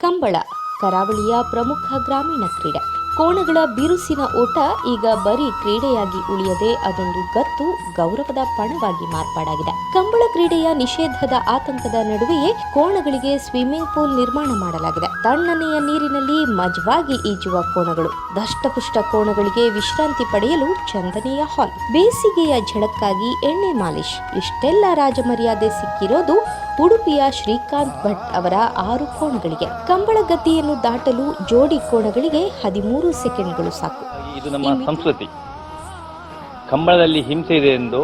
ಕಂಬಳ ಕರಾವಳಿಯ ಪ್ರಮುಖ ಗ್ರಾಮೀಣ ಕ್ರೀಡೆ. ಕೋಣಗಳ ಬಿರುಸಿನ ಓಟ ಈಗ ಬರೀ ಕ್ರೀಡೆಯಾಗಿ ಉಳಿಯದೆ ಅದೊಂದು ಗತ್ತು ಗೌರವದ ಪಣವಾಗಿ ಮಾರ್ಪಾಡಾಗಿದೆ. ಕಂಬಳ ಕ್ರೀಡೆಯ ನಿಷೇಧದ ಆತಂಕದ ನಡುವೆಯೇ ಕೋಣಗಳಿಗೆ ಸ್ವಿಮ್ಮಿಂಗ್ ಪೂಲ್ ನಿರ್ಮಾಣ ಮಾಡಲಾಗಿದೆ. ತಣ್ಣನೆಯ ನೀರಿನಲ್ಲಿ ಮಜವಾಗಿ ಈಜುವ ಕೋಣಗಳು. ದಷ್ಟಪುಷ್ಟ ಕೋಣಗಳಿಗೆ ವಿಶ್ರಾಂತಿ ಪಡೆಯಲು ಚಂದನೆಯ ಹಾಲ್. ಬೇಸಿಗೆಯ ಝಳಕ್ಕಾಗಿ ಎಣ್ಣೆ ಮಾಲಿಶ್. ಇಷ್ಟೆಲ್ಲ ರಾಜಮರ್ಯಾದೆ ಸಿಕ್ಕಿರೋದು ಉಡುಪಿಯ ಶ್ರೀಕಾಂತ್ ಭಟ್ ಅವರ ಆರು ಕೋಣಗಳಿಗೆ ಕಂಬಳ ಗದ್ದೆಯನ್ನು ದಾಟಲು ಜೋಡಿ ಕೋಣಗಳಿಗೆ ಹದಿಮೂರು ಸೆಕೆಂಡ್ಗಳು ಸಾಕು. ಇದು ನಮ್ಮ ಸಂಸ್ಕೃತಿ. ಕಂಬಳದಲ್ಲಿ ಹಿಂಸೆ ಇದೆ ಎಂದು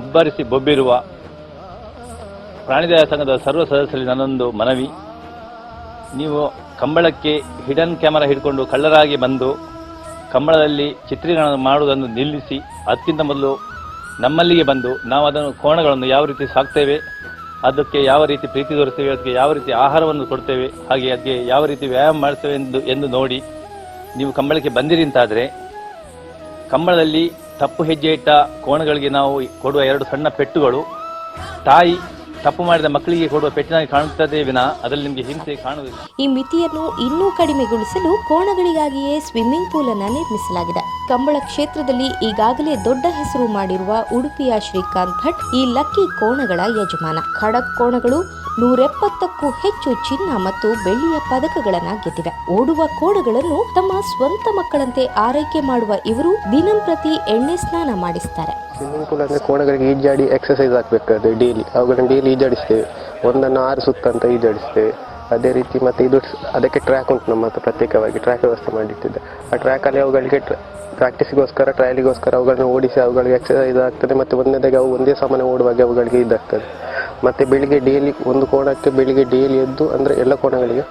ಅಬ್ಬರಿಸಿ ಬೊಬ್ಬಿರುವ ಪ್ರಾಣಿದಯ ಸಂಘದ ಸರ್ವ ಸದಸ್ಯರಲ್ಲಿ ನನ್ನೊಂದು ಮನವಿ. ನೀವು ಕಂಬಳಕ್ಕೆ ಹಿಡನ್ ಕ್ಯಾಮರಾ ಹಿಡ್ಕೊಂಡು ಕಳ್ಳರಾಗಿ ಬಂದು ಕಂಬಳದಲ್ಲಿ ಚಿತ್ರೀಕರಣ ಮಾಡುವುದನ್ನು ನಿಲ್ಲಿಸಿ, ಅದಕ್ಕಿಂತ ಮೊದಲು ನಮ್ಮಲ್ಲಿಗೆ ಬಂದು ನಾವು ಅದನ್ನು ಕೋಣಗಳನ್ನು ಯಾವ ರೀತಿ ಸಾಕ್ತೇವೆ? ಅದಕ್ಕೆ ಯಾವ ರೀತಿ ಪ್ರೀತಿ ತೋರಿಸ್ತೇವೆ, ಅದಕ್ಕೆ ಯಾವ ರೀತಿ ಆಹಾರವನ್ನು ಕೊಡ್ತೇವೆ, ಹಾಗೆ ಅದಕ್ಕೆ ಯಾವ ರೀತಿ ವ್ಯಾಯಾಮ ಮಾಡ್ತೇವೆ ಎಂದು ಎಂದು ನೋಡಿ ನೀವು ಕಂಬಳಕ್ಕೆ ಬಂದಿರಿ ಅಂತಾದರೆ, ಕಂಬಳದಲ್ಲಿ ತಪ್ಪು ಹೆಜ್ಜೆ ಇಟ್ಟ ಕೋಣಗಳಿಗೆ ನಾವು ಕೊಡುವ ಎರಡು ಸಣ್ಣ ಪೆಟ್ಟುಗಳು, ತಾಯಿ ತಪ್ಪು ಮಾಡಿದ ಮಕ್ಕಳಿಗೆ ಕೊಡುವ ಪೆಟ್ಟಿನಾಗಿ ಕಾಣುತ್ತದೆ ವಿನ, ಅದರಲ್ಲಿ ನಿಮಗೆ ಹಿಂಸೆ ಕಾಣುವುದಿಲ್ಲ. ಈ ಮಿತಿಯನ್ನು ಇನ್ನೂ ಕಡಿಮೆಗೊಳಿಸಲು ಕೋಣಗಳಿಗಾಗಿಯೇ ಸ್ವಿಮ್ಮಿಂಗ್ ಪೂಲ್ ಅನ್ನು ನಿರ್ಮಿಸಲಾಗಿದೆ. ಕಂಬಳ ಕ್ಷೇತ್ರದಲ್ಲಿ ಈಗಾಗಲೇ ದೊಡ್ಡ ಹೆಸರು ಮಾಡಿರುವ ಉಡುಪಿಯ ಶ್ರೀಕಾಂತ್ ಭಟ್ ಈ ಲಕ್ಕಿ ಕೋಣಗಳ ಯಜಮಾನ. ಖಡಕ್ ಕೋಣಗಳು ನೂರೆಪ್ಪತ್ತಕ್ಕೂ ಹೆಚ್ಚು ಚಿನ್ನ ಮತ್ತು ಬೆಳ್ಳಿಯ ಪದಕಗಳನ್ನು ಗೆದ್ದಿವೆ. ಓಡುವ ಕೋಣಗಳನ್ನು ತಮ್ಮ ಸ್ವಂತ ಮಕ್ಕಳಂತೆ ಆರೈಕೆ ಮಾಡುವ ಇವರು ದಿನಂಪ್ರತಿ ಎಣ್ಣೆ ಸ್ನಾನ ಮಾಡಿಸ್ತಾರೆ. ಸ್ವಿಮ್ಮಿಂಗ್ ಪೂಲ್ ಅಂದ್ರೆ ಕೋಣಗಳಿಗೆ ಈಜಾಡಿ ಎಕ್ಸಸೈಸ್ ಆಗಬೇಕಾದ್ರೆ ಡೈಲಿ ಅವುಗಳನ್ನು ಡೈಲಿ ಈಜಾಡಿಸ್ತೇವೆ. ಒಂದನ್ನು ಆರು ಸುತ್ತ ಅಂತ ಈಜಾಡಿಸ್ತೇವೆ. ಅದೇ ರೀತಿ ಮತ್ತೆ ಇದು ಅದಕ್ಕೆ ಟ್ರ್ಯಾಕ್ ಉಂಟು ನಮ್ಮ ಹತ್ರ ಪ್ರತ್ಯೇಕವಾಗಿ ಟ್ರ್ಯಾಕ್ ವ್ಯವಸ್ಥೆ ಮಾಡಿಟ್ಟಿದ್ದೆ. ಆ ಟ್ರ್ಯಾಕಲ್ಲಿ ಅವುಗಳಿಗೆ ಪ್ರಾಕ್ಟೀಸ್ಗೋಸ್ಕರ ಟ್ರಯಲಿಗೋಸ್ಕರ ಅವುಗಳನ್ನ ಓಡಿಸಿ ಅವುಗಳಿಗೆ ಎಕ್ಸಸೈಸ್ ಆಗ್ತದೆ, ಮತ್ತು ಒಂದನೇದಾಗಿ ಅವು ಒಂದೇ ಸಮಾನ ಓಡುವಾಗ ಅವುಗಳಿಗೆ ಇದಾಗ್ತದೆ. ಮತ್ತು ಬೆಳಿಗ್ಗೆ ಡೈಲಿ ಒಂದು ಕೋಣಕ್ಕೆ ಬೆಳಿಗ್ಗೆ ಡೈಲಿ ಎದ್ದು, ಅಂದರೆ ಎಲ್ಲ ಕೋಣಗಳಿಗೆ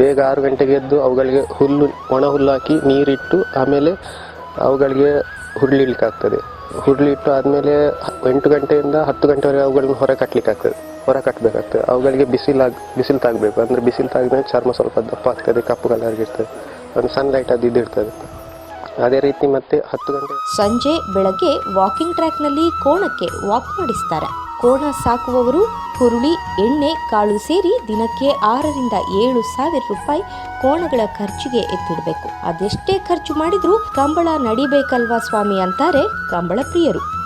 ಬೇಗ ಆರು ಗಂಟೆಗೆ ಎದ್ದು ಅವುಗಳಿಗೆ ಹುಲ್ಲು, ಒಣ ಹುಲ್ಲು ಹಾಕಿ ನೀರಿಟ್ಟು ಆಮೇಲೆ ಅವುಗಳಿಗೆ ಹುರುಳಿಲಿಕ್ಕೆ ಆಗ್ತದೆ. ಹುರುಳಿಟ್ಟು ಆದಮೇಲೆ ಎಂಟು ಗಂಟೆಯಿಂದ ಹತ್ತು ಗಂಟೆವರೆಗೆ ಅವುಗಳನ್ನ ಹೊರ ಕಟ್ಟಲಿಕ್ಕೆ ಆಗ್ತದೆ. ಹೊರ ಕಟ್ಟಬೇಕಾಗ್ತದೆ ಅವುಗಳಿಗೆ ಬಿಸಿಲಾಗ ಬಿಸಿಲು ತಾಗಬೇಕು. ಅಂದರೆ ಬಿಸಿಲು ತಾಗಿದ್ರೆ ಚರ್ಮ ಸ್ವಲ್ಪ ದಪ್ಪ ಆಗ್ತದೆ ಕಪ್ಪು ಕಲರ್ ಇರ್ತದೆ. ಒಂದು ಸನ್ಲೈಟ್ ಅದು ಇದಿರ್ತದೆ ಅದೇ ರೀತಿ ಮತ್ತೆ ಹತ್ತು ಗಂಟೆ ಸಂಜೆ ಬೆಳಗ್ಗೆ ವಾಕಿಂಗ್ ಟ್ರ್ಯಾಕ್ನಲ್ಲಿ ಕೋಣಕ್ಕೆ ವಾಕ್ ಮಾಡಿಸ್ತಾರೆ. ಕೋಣ ಸಾಕುವವರು ಹುರುಳಿ, ಎಣ್ಣೆ, ಕಾಳು ಸೇರಿ ದಿನಕ್ಕೆ ಆರರಿಂದ ಏಳು ಸಾವಿರ ರೂಪಾಯಿ ಕೋಣಗಳ ಖರ್ಚಿಗೆ ಎತ್ತಿಡಬೇಕು. ಅದೆಷ್ಟೇ ಖರ್ಚು ಮಾಡಿದ್ರೂ ಕಂಬಳ ನಡಿಬೇಕಲ್ವಾ ಸ್ವಾಮಿ ಅಂತಾರೆ ಕಂಬಳ ಪ್ರಿಯರು.